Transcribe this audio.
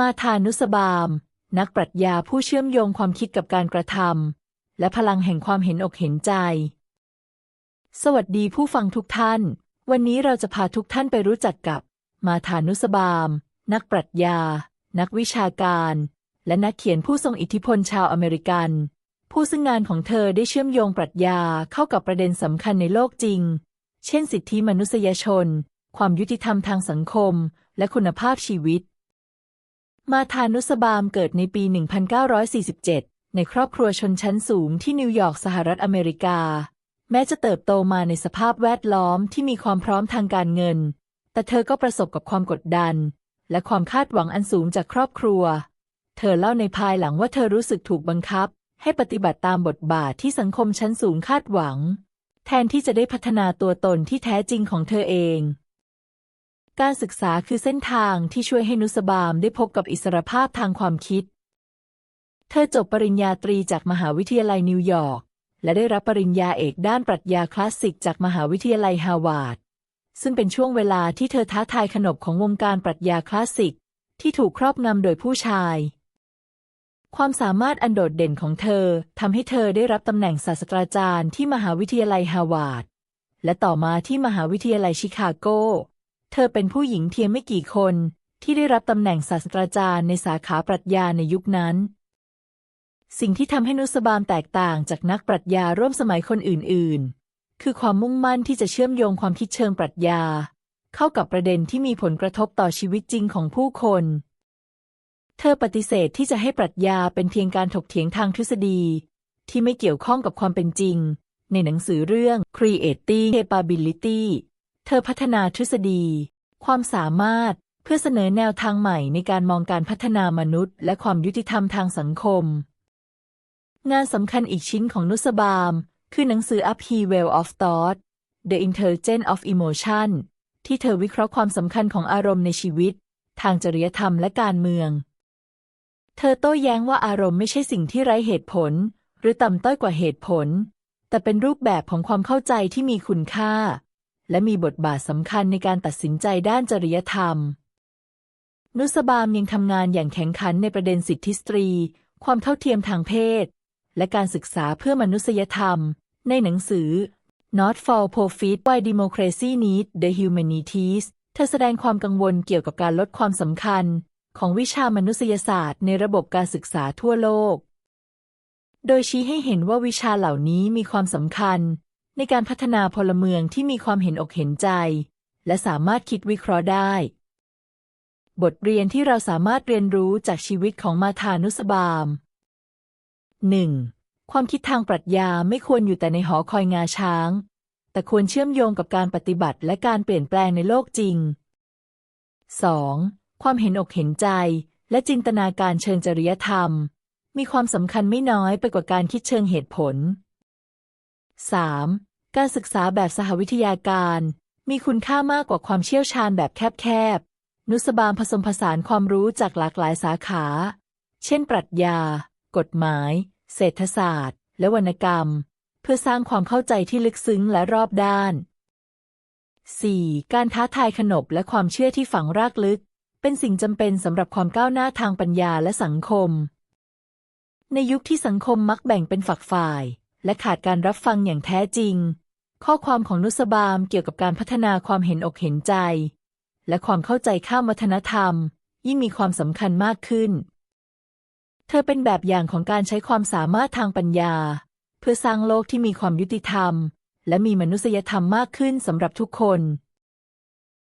มาทานุสบาม นักปรัชญาผู้เชื่อมโยงความคิดกับการกระทำและพลังแห่งความเห็นอกเห็นใจ สวัสดีผู้ฟังทุกท่าน วันนี้เราจะพาทุกท่านไปรู้จักกับ มาทานุสบาม นักปรัชญา นักวิชาการ และนักเขียนผู้ทรงอิทธิพลชาวอเมริกัน ผู้ซึ่งงานของเธอได้เชื่อมโยงปรัชญาเข้ากับประเด็นสำคัญในโลกจริง เช่น สิทธิมนุษยชน ความยุติธรรมทางสังคม และคุณภาพชีวิต มาทานุสบามเกิดในปี 1947 ในครอบครัวชนชั้นสูงที่นิวยอร์กสหรัฐอเมริกา แม้จะเติบโตมาในสภาพแวดล้อมที่มีความพร้อมทางการเงิน แต่เธอก็ประสบกับความกดดัน และความคาดหวังอันสูงจากครอบครัว เธอเล่าในภายหลังว่าเธอรู้สึกถูกบังคับ ให้ปฏิบัติตามบทบาทที่สังคมชั้นสูงคาดหวัง แทนที่จะได้พัฒนาตัวตนที่แท้จริงของเธอเอง การศึกษาคือเส้นทางที่ช่วยให้นุสบามได้พบกับอิสรภาพทางความคิด เธอจบปริญญาตรีจากมหาวิทยาลัยนิวยอร์ก และได้รับปริญญาเอกด้านปรัชญาคลาสสิกจากมหาวิทยาลัยฮาวาดซึ่งเป็นช่วงเวลาที่เธอท้าทายขนบของวงการปรัชญาคลาสสิก ที่ถูกครอบงำโดยผู้ชาย ความสามารถอันโดดเด่นของเธอทำให้เธอได้รับตำแหน่งศาสตราจารย์ที่มหาวิทยาลัยฮาวาดและต่อมาที่มหาวิทยาลัยชิคาโก เธอเป็นผู้หญิงเพียงไม่กี่คนที่ได้รับตำแหน่งศาสตราจารย์ในสาขาปรัชญาในยุคนั้น สิ่งที่ทำให้นุสบามแตกต่างจากนักปรัชญาร่วมสมัยคนอื่น ๆ คือความมุ่งมั่นที่จะเชื่อมโยงความคิดเชิงปรัชญา เข้ากับประเด็นที่มีผลกระทบต่อชีวิตจริงของผู้คน เธอปฏิเสธที่จะให้ปรัชญาเป็นเพียงการถกเถียงทางทฤษฎี ที่ไม่เกี่ยวข้องกับความเป็นจริง ในหนังสือเรื่อง Creating Capability เธอพัฒนาทฤษฎี ความสามารถเพื่อเสนอแนวทางใหม่ในการมองการพัฒนามนุษย์ และความยุติธรรมทางสังคม งานสำคัญอีกชิ้นของนุสบาม คือหนังสือ Upheaval of Thought The Intelligence of Emotion ที่เธอวิเคราะห์ความสำคัญของอารมณ์ในชีวิต ทางจริยธรรมและการเมือง เธอโต้แย้งว่าอารมณ์ไม่ใช่สิ่งที่ไร้เหตุผล หรือต่ำต้อยกว่าเหตุผล แต่เป็นรูปแบบของความเข้าใจที่มีคุณค่า และมีบทบาทสำคัญในการตัดสินใจด้านจริยธรรม นุสบามยังทำงานอย่างแข็งขันในประเด็นสิทธิสตรี ความเท่าเทียมทางเพศ และการศึกษาเพื่อมนุษยธรรม ในหนังสือ Not for Profit Why Democracy Needs the Humanities เธอแสดงความกังวลเกี่ยวกับการลดความสำคัญ ของวิชามนุษยศาสตร์ในระบบการศึกษาทั่วโลก โดยชี้ให้เห็นว่าวิชาเหล่านี้มีความสำคัญ ในการพัฒนาพลเมืองที่มีความเห็นอกเห็นใจ และสามารถคิดวิเคราะห์ได้ บทเรียนที่เราสามารถเรียนรู้จากชีวิตของมาธานุสบาม 1. ความคิดทางปรัชญาไม่ควรอยู่แต่ในหอคอยงาช้าง แต่ควรเชื่อมโยงกับการปฏิบัติและการเปลี่ยนแปลงในโลกจริง 2. ความเห็นอกเห็นใจ และจินตนาการเชิงจริยธรรม มีความสำคัญไม่น้อยไปกว่าการคิดเชิงเหตุผล 3. การศึกษาแบบสหวิทยาการ มีคุณค่ามากกว่าความเชี่ยวชาญแบบแคบๆ นุสบามผสมผสานความรู้จากหลากหลายสาขา เช่น ปรัชญา กฎหมาย เศรษฐศาสตร์ และวรรณกรรม เพื่อสร้างความเข้าใจที่ลึกซึ้งและรอบด้าน 4. การท้าทายขนบและความเชื่อที่ฝังรากลึก เป็นสิ่งจำเป็นสำหรับความก้าวหน้าทางปัญญาและสังคม ในยุคที่สังคมมักแบ่งเป็นฝักฝ่าย และขาดการรับฟังอย่างแท้จริง ข้อความของนุสบามเกี่ยวกับการพัฒนาความเห็นอกเห็นใจ และความเข้าใจข้ามวัฒนธรรม ยิ่งมีความสำคัญมากขึ้น เธอเป็นแบบอย่างของการใช้ความสามารถทางปัญญา เพื่อสร้างโลกที่มีความยุติธรรม และมีมนุษยธรรมมากขึ้นสำหรับทุกคน